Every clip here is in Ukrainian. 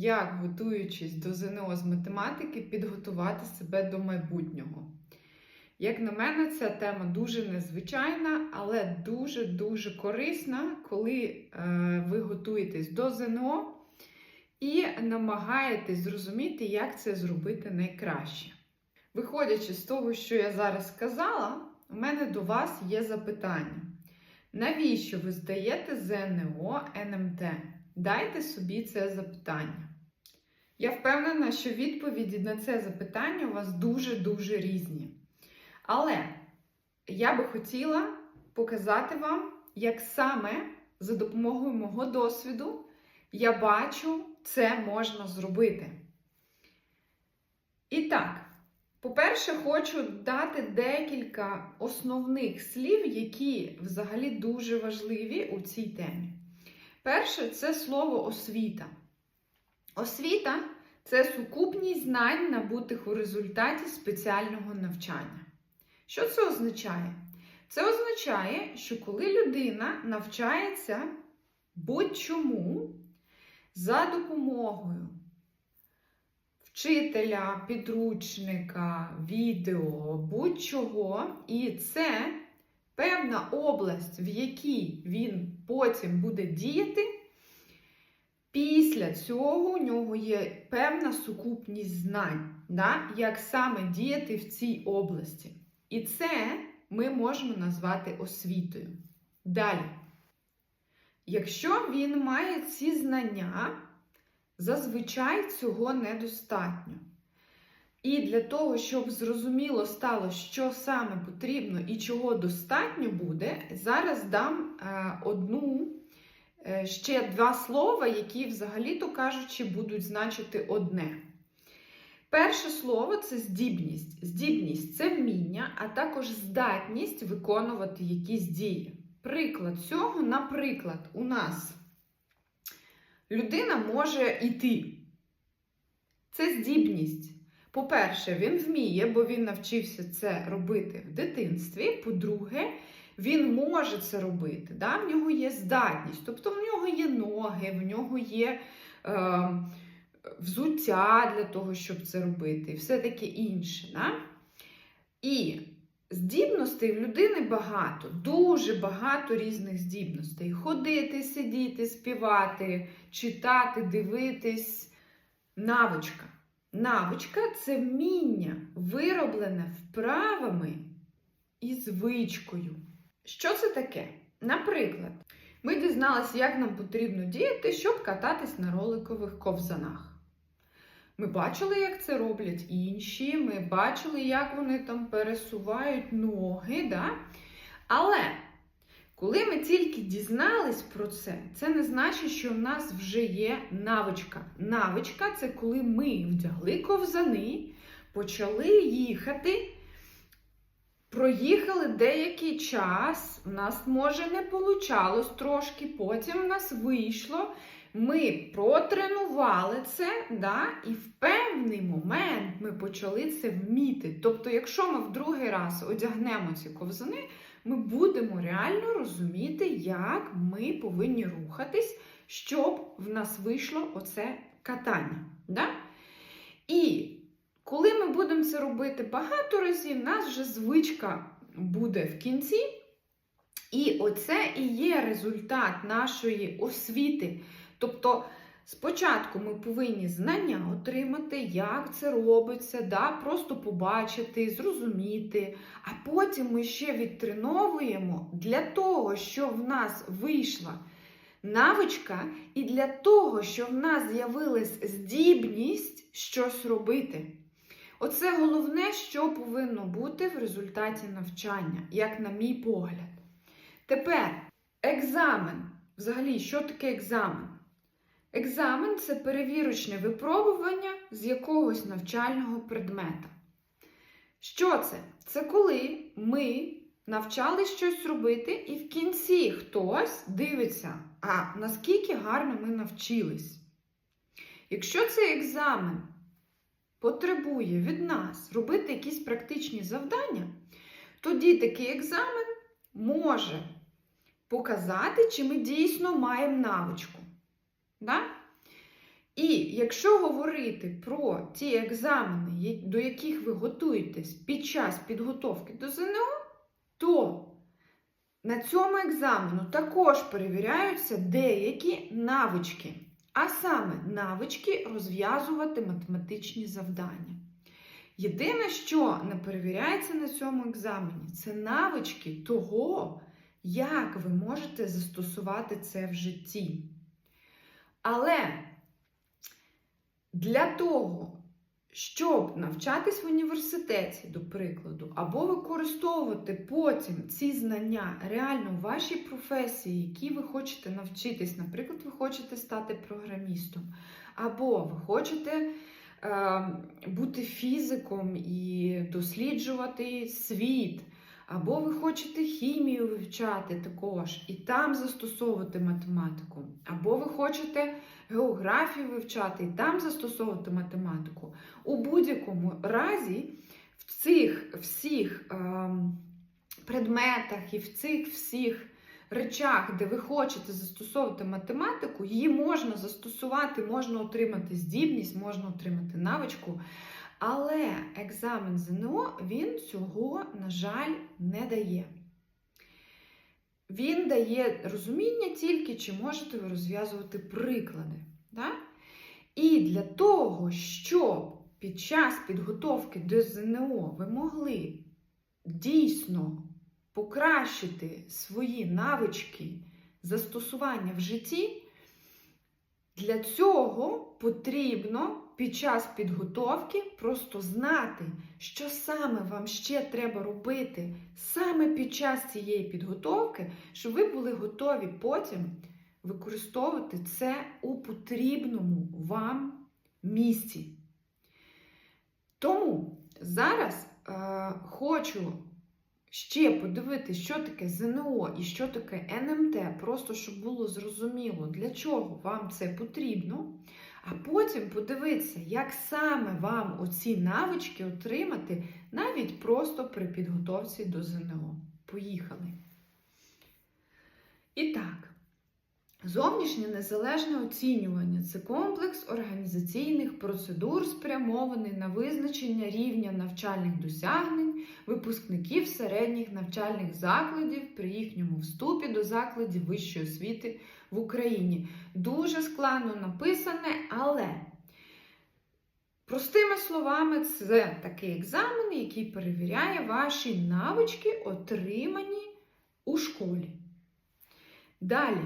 як, готуючись до ЗНО з математики, підготувати себе до майбутнього. Як на мене, ця тема дуже незвичайна, але дуже-дуже корисна, коли е, ви готуєтесь до ЗНО і намагаєтесь зрозуміти, як це зробити найкраще. Виходячи з того, що я зараз сказала, у мене до вас є запитання. Навіщо ви здаєте ЗНО НМТ? Дайте собі це запитання. Я впевнена, що відповіді на це запитання у вас дуже-дуже різні. Але я би хотіла показати вам, як саме за допомогою мого досвіду я бачу, це можна зробити. І так, по-перше, хочу дати декілька основних слів, які взагалі дуже важливі у цій темі. Перше це слово освіта. Освіта це сукупність знань, набутих у результаті спеціального навчання. Що це означає? Це означає, що коли людина навчається будь-чому за допомогою вчителя, підручника, відео, будь-чого, і це певна область, в якій він потім буде діяти. Після цього у нього є певна сукупність знань, да? як саме діяти в цій області. І це ми можемо назвати освітою. Далі. Якщо він має ці знання, зазвичай цього недостатньо. І для того, щоб зрозуміло стало, що саме потрібно і чого достатньо буде, зараз дам е, одну, е, ще два слова, які, взагалі-то кажучи, будуть значити одне. Перше слово це здібність. Здібність це вміння, а також здатність виконувати якісь дії. Приклад цього, наприклад, у нас людина може йти. Це здібність. По-перше, він вміє, бо він навчився це робити в дитинстві. По-друге, він може це робити. Да? В нього є здатність, тобто в нього є ноги, в нього є е, взуття для того, щоб це робити, і все таке інше. Да? І здібностей в людини багато, дуже багато різних здібностей. Ходити, сидіти, співати, читати, дивитись. Навичка. Навичка це вміння, вироблене вправами і звичкою. Що це таке? Наприклад, ми дізналися, як нам потрібно діяти, щоб кататись на роликових ковзанах. Ми бачили, як це роблять інші, ми бачили, як вони там пересувають ноги. Да? Але коли ми тільки дізнались про це, це не значить, що в нас вже є навичка. Навичка це коли ми вдягли ковзани, почали їхати, проїхали деякий час, у нас, може, не получалось трошки, потім в нас вийшло. Ми протренували це, да, і в певний момент ми почали це вміти. Тобто, якщо ми в другий раз одягнемо ці ковзани, ми будемо реально розуміти, як ми повинні рухатись, щоб в нас вийшло оце катання. Да? І коли ми будемо це робити багато разів, в нас вже звичка буде в кінці. І оце і є результат нашої освіти. Тобто, спочатку ми повинні знання отримати, як це робиться, да? просто побачити, зрозуміти, а потім ми ще відтреновуємо для того, щоб в нас вийшла навичка, і для того, щоб в нас з'явилась здібність щось робити. Оце головне, що повинно бути в результаті навчання, як на мій погляд. Тепер екзамен. Взагалі, що таке екзамен? Екзамен це перевірочне випробування з якогось навчального предмета. Що це? Це коли ми навчали щось робити, і в кінці хтось дивиться, а наскільки гарно ми навчились. Якщо цей екзамен потребує від нас робити якісь практичні завдання, тоді такий екзамен може показати, чи ми дійсно маємо навичку. Да? І якщо говорити про ті екзамени, до яких ви готуєтесь під час підготовки до ЗНО, то на цьому екзамену також перевіряються деякі навички, а саме навички розв'язувати математичні завдання. Єдине, що не перевіряється на цьому екзамені, це навички того, як ви можете застосувати це в житті. Але для того, щоб навчатись в університеті, до прикладу, або використовувати потім ці знання реально в вашій професії, які ви хочете навчитись, наприклад, ви хочете стати програмістом, або ви хочете е, бути фізиком і досліджувати світ. Або ви хочете хімію вивчати також і там застосовувати математику, або ви хочете географію вивчати і там застосовувати математику. У будь-якому разі в цих всіх ем, предметах і в цих всіх речах, де ви хочете застосовувати математику, її можна застосувати, можна отримати здібність, можна отримати навичку. Але екзамен ЗНО він цього, на жаль, не дає. Він дає розуміння тільки, чи можете ви розв'язувати приклади. Да? І для того, щоб під час підготовки до ЗНО ви могли дійсно покращити свої навички застосування в житті, для цього потрібно під час підготовки просто знати, що саме вам ще треба робити саме під час цієї підготовки, щоб ви були готові потім використовувати це у потрібному вам місці. Тому зараз е, хочу ще подивитися, що таке ЗНО і що таке НМТ, просто щоб було зрозуміло, для чого вам це потрібно. А потім подивитися, як саме вам оці навички отримати навіть просто при підготовці до ЗНО. Поїхали. І так, зовнішнє незалежне оцінювання це комплекс організаційних процедур, спрямований на визначення рівня навчальних досягнень випускників середніх навчальних закладів при їхньому вступі до закладів вищої освіти в Україні. Дуже складно написане, але простими словами, це такий екзамен, який перевіряє ваші навички, отримані у школі. Далі.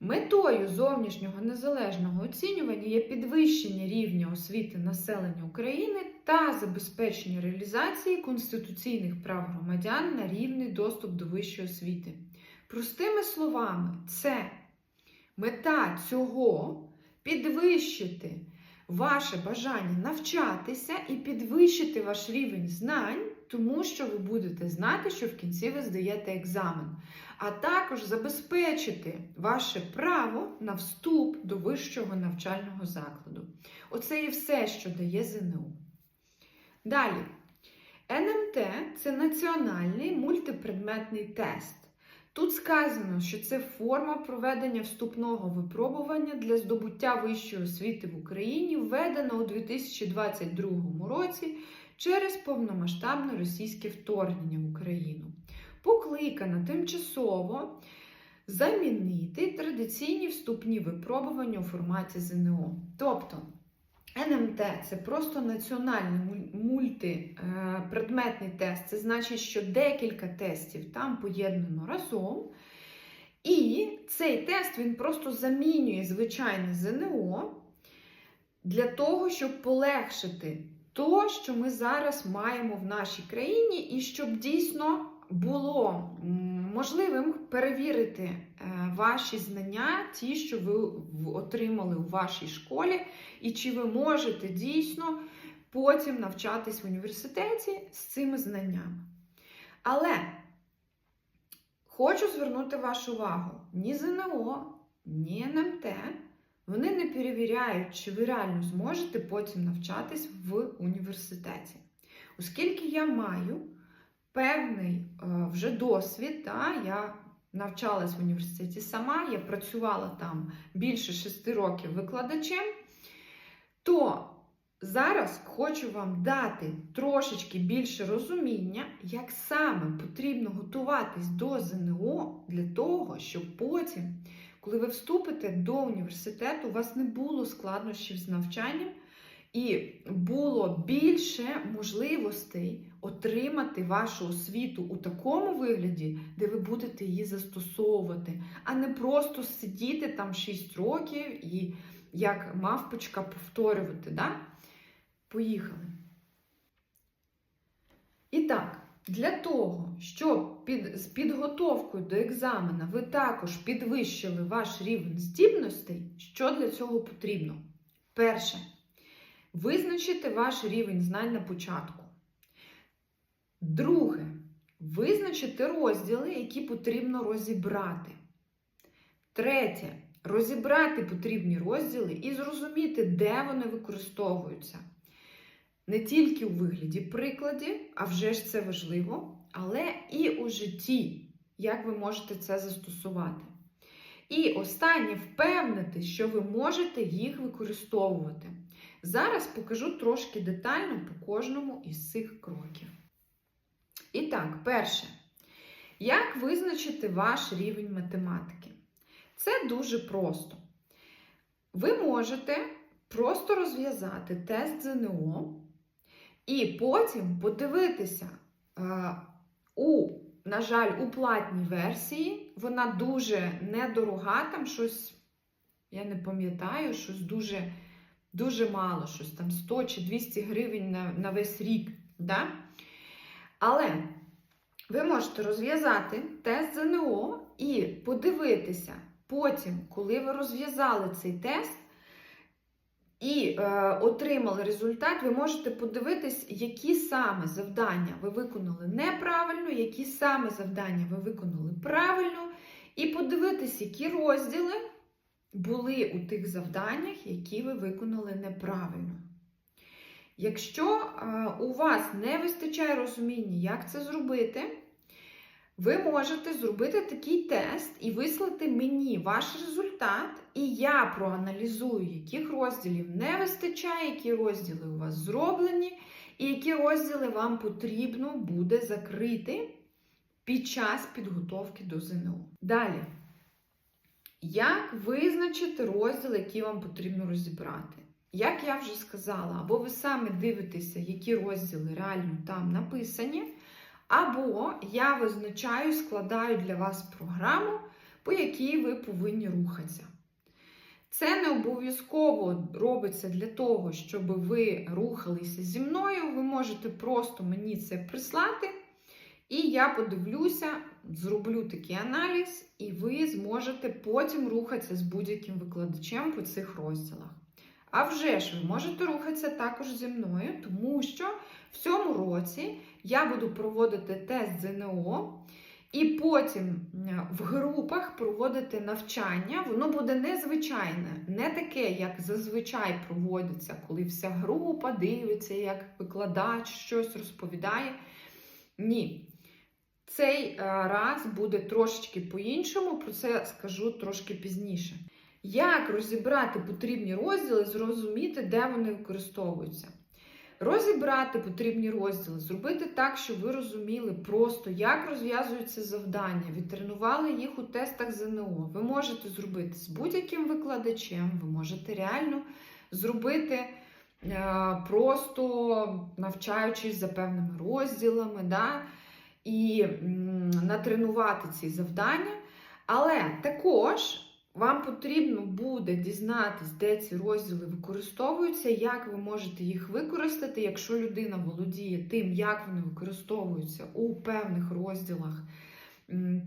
Метою зовнішнього незалежного оцінювання є підвищення рівня освіти населення України та забезпечення реалізації конституційних прав громадян на рівний доступ до вищої освіти. Простими словами, це мета цього підвищити ваше бажання навчатися і підвищити ваш рівень знань, тому що ви будете знати, що в кінці ви здаєте екзамен, а також забезпечити ваше право на вступ до вищого навчального закладу. Оце і все, що дає ЗНО. Далі. НМТ це національний мультипредметний тест. Тут сказано, що це форма проведення вступного випробування для здобуття вищої освіти в Україні, введена у 2022 році через повномасштабне російське вторгнення в Україну. Покликана тимчасово замінити традиційні вступні випробування у форматі ЗНО. Тобто НМТ це просто національний мультипредметний тест. Це значить, що декілька тестів там поєднано разом. І цей тест він просто замінює звичайне ЗНО для того, щоб полегшити то, що ми зараз маємо в нашій країні, і щоб дійсно було можливим перевірити е, ваші знання, ті, що ви отримали у вашій школі, і чи ви можете дійсно потім навчатись в університеті з цими знаннями. Але хочу звернути вашу увагу: ні ЗНО, ні НМТ вони не перевіряють, чи ви реально зможете потім навчатись в університеті. Оскільки я маю певний е, вже досвід, та, я навчалась в університеті сама, я працювала там більше шести років викладачем, то зараз хочу вам дати трошечки більше розуміння, як саме потрібно готуватись до ЗНО для того, щоб потім, коли ви вступите до університету, у вас не було складнощів з навчанням. І було більше можливостей отримати вашу освіту у такому вигляді, де ви будете її застосовувати, а не просто сидіти там 6 років і як мавпочка повторювати. Да? Поїхали. І так, для того, щоб під, з підготовкою до екзамена ви також підвищили ваш рівень здібностей, що для цього потрібно? Перше. Визначити ваш рівень знань на початку. Друге. Визначити розділи, які потрібно розібрати. Третє. Розібрати потрібні розділи і зрозуміти, де вони використовуються. Не тільки у вигляді прикладів, а вже ж це важливо, але і у житті, як ви можете це застосувати. І останнє впевнити, що ви можете їх використовувати. Зараз покажу трошки детально по кожному із цих кроків. І так, перше. Як визначити ваш рівень математики? Це дуже просто. Ви можете просто розв'язати тест ЗНО і потім подивитися е, у, на жаль, у платній версії. Вона дуже недорога, там щось, я не пам'ятаю, щось дуже дуже мало, щось там 100 чи 200 гривень на, на весь рік. Да? Але ви можете розв'язати тест ЗНО і подивитися потім, коли ви розв'язали цей тест і е, отримали результат, ви можете подивитись, які саме завдання ви виконали неправильно, які саме завдання ви виконали правильно, і подивитись, які розділи були у тих завданнях, які ви виконали неправильно. Якщо у вас не вистачає розуміння, як це зробити, ви можете зробити такий тест і вислати мені ваш результат, і я проаналізую, яких розділів не вистачає, які розділи у вас зроблені, і які розділи вам потрібно буде закрити під час підготовки до ЗНО. Далі. Як визначити розділ, який вам потрібно розібрати? Як я вже сказала, або ви саме дивитеся, які розділи реально там написані, або я визначаю, складаю для вас програму, по якій ви повинні рухатися. Це не обов'язково робиться для того, щоб ви рухалися зі мною. Ви можете просто мені це прислати. І я подивлюся, зроблю такий аналіз, і ви зможете потім рухатися з будь-яким викладачем по цих розділах. А вже ж ви можете рухатися також зі мною, тому що в цьому році я буду проводити тест ЗНО, і потім в групах проводити навчання. Воно буде незвичайне, не таке, як зазвичай проводиться, коли вся група дивиться, як викладач щось розповідає. Ні. Цей раз буде трошечки по-іншому, про це скажу трошки пізніше. Як розібрати потрібні розділи, зрозуміти, де вони використовуються. Розібрати потрібні розділи, зробити так, щоб ви розуміли просто, як розв'язуються завдання, відтренували їх у тестах ЗНО. Ви можете зробити з будь-яким викладачем, ви можете реально зробити е, просто навчаючись за певними розділами. Да? і натренувати ці завдання. Але також вам потрібно буде дізнатись, де ці розділи використовуються, як ви можете їх використати, якщо людина володіє тим, як вони використовуються у певних розділах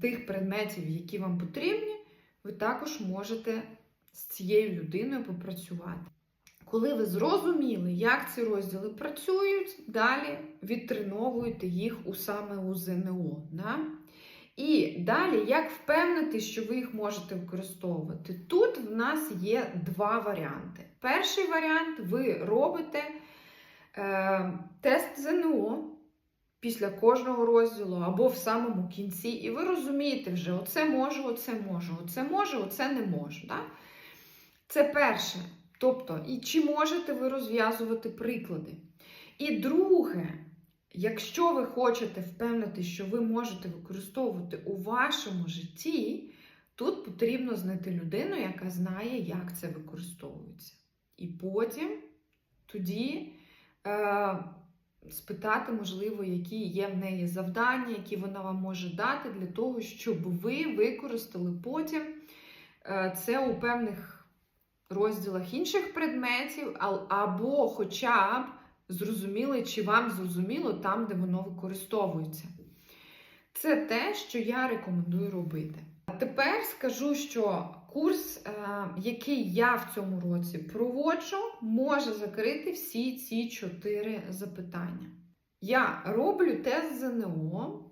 тих предметів, які вам потрібні, ви також можете з цією людиною попрацювати. Коли ви зрозуміли, як ці розділи працюють, далі відтреновуєте їх у саме у ЗНО. Да? І далі, як впевнити, що ви їх можете використовувати? Тут в нас є два варіанти. Перший варіант ви робите е, тест ЗНО, після кожного розділу або в самому кінці, і ви розумієте вже, оце можу, оце можу, оце можу, оце не можу. Да? Це перше. Тобто, і чи можете ви розв'язувати приклади? І друге, якщо ви хочете впевнити, що ви можете використовувати у вашому житті, тут потрібно знайти людину, яка знає, як це використовується. І потім тоді е, спитати, можливо, які є в неї завдання, які вона вам може дати, для того, щоб ви використали потім е, це у певних розділах інших предметів, або хоча б зрозуміли, чи вам зрозуміло там, де воно використовується. Це те, що я рекомендую робити. А тепер скажу, що курс, е, який я в цьому році проводжу, може закрити всі ці чотири запитання. Я роблю тест ЗНО,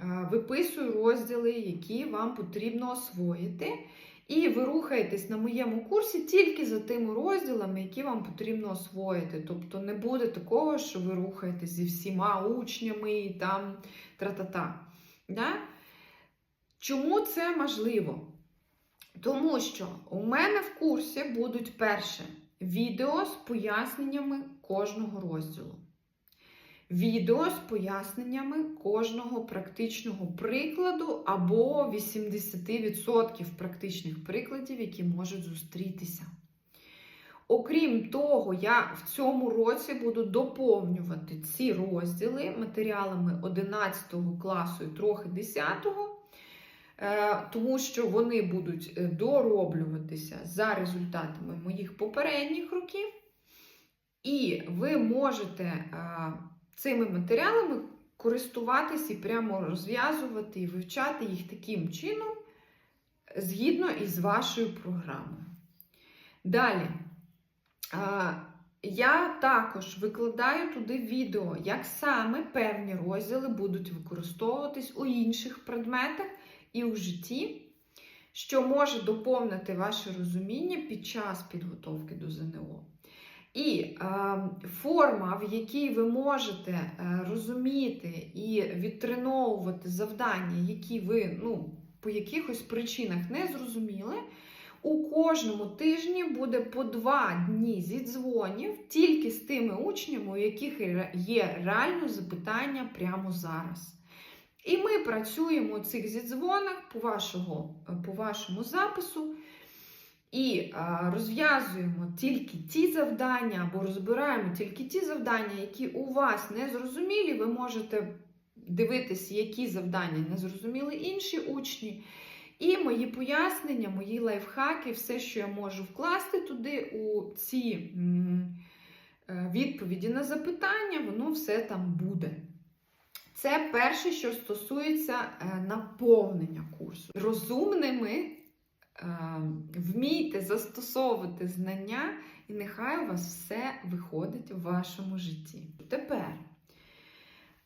е, виписую розділи, які вам потрібно освоїти. І ви рухаєтесь на моєму курсі тільки за тими розділами, які вам потрібно освоїти. Тобто не буде такого, що ви рухаєтесь зі всіма учнями і там тра-та-та. Да? Чому це можливо? Тому що у мене в курсі будуть перше відео з поясненнями кожного розділу. Відео з поясненнями кожного практичного прикладу або 80% практичних прикладів, які можуть зустрітися. Окрім того, я в цьому році буду доповнювати ці розділи матеріалами 11 класу і трохи 10, е, тому що вони будуть е, дороблюватися за результатами моїх попередніх років. І ви можете е, цими матеріалами користуватись і прямо розв'язувати і вивчати їх таким чином, згідно із вашою програмою. Далі. Я також викладаю туди відео, як саме певні розділи будуть використовуватись у інших предметах і у житті, що може доповнити ваше розуміння під час підготовки до ЗНО. І е, форма, в якій ви можете е, розуміти і відтреновувати завдання, які ви ну, по якихось причинах не зрозуміли, у кожному тижні буде по два дні зідзвонів тільки з тими учнями, у яких є реально запитання прямо зараз. І ми працюємо у цих зідзвонах по, вашого, по вашому запису. І розв'язуємо тільки ті завдання, або розбираємо тільки ті завдання, які у вас не зрозумілі. Ви можете дивитися, які завдання не зрозуміли інші учні. І мої пояснення, мої лайфхаки, все, що я можу вкласти туди у ці е, відповіді на запитання, воно все там буде. Це перше, що стосується е, наповнення курсу. Розумними вмійте застосовувати знання, і нехай у вас все виходить в вашому житті. Тепер.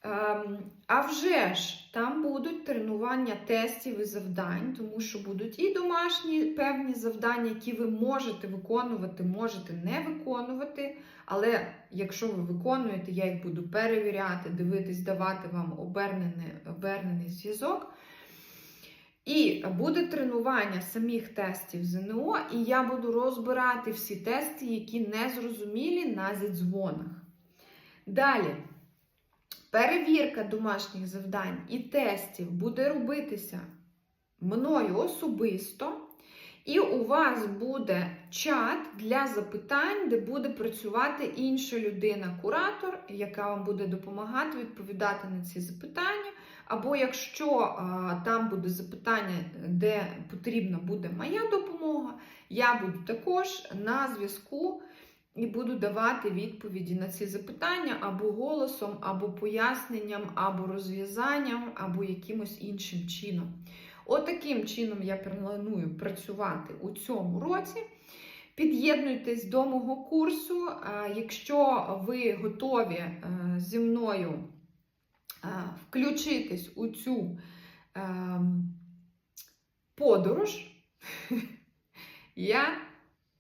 Ем, а вже ж там будуть тренування тестів і завдань, тому що будуть і домашні певні завдання, які ви можете виконувати, можете не виконувати. Але якщо ви виконуєте, я їх буду перевіряти, дивитись, давати вам обернений, обернений зв'язок. І буде тренування самих тестів ЗНО, і я буду розбирати всі тести, які не зрозумілі на зідзвонах. Далі. Перевірка домашніх завдань і тестів буде робитися мною особисто, і у вас буде чат для запитань, де буде працювати інша людина-куратор, яка вам буде допомагати відповідати на ці запитання. Або якщо а, там буде запитання, де потрібна буде моя допомога, я буду також на зв'язку і буду давати відповіді на ці запитання або голосом, або поясненням, або розв'язанням, або якимось іншим чином. Отаким чином я планую працювати у цьому році. Під'єднуйтесь до мого курсу. Якщо ви готові е, зі мною включитись у цю е, подорож, я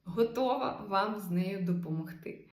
готова вам з нею допомогти.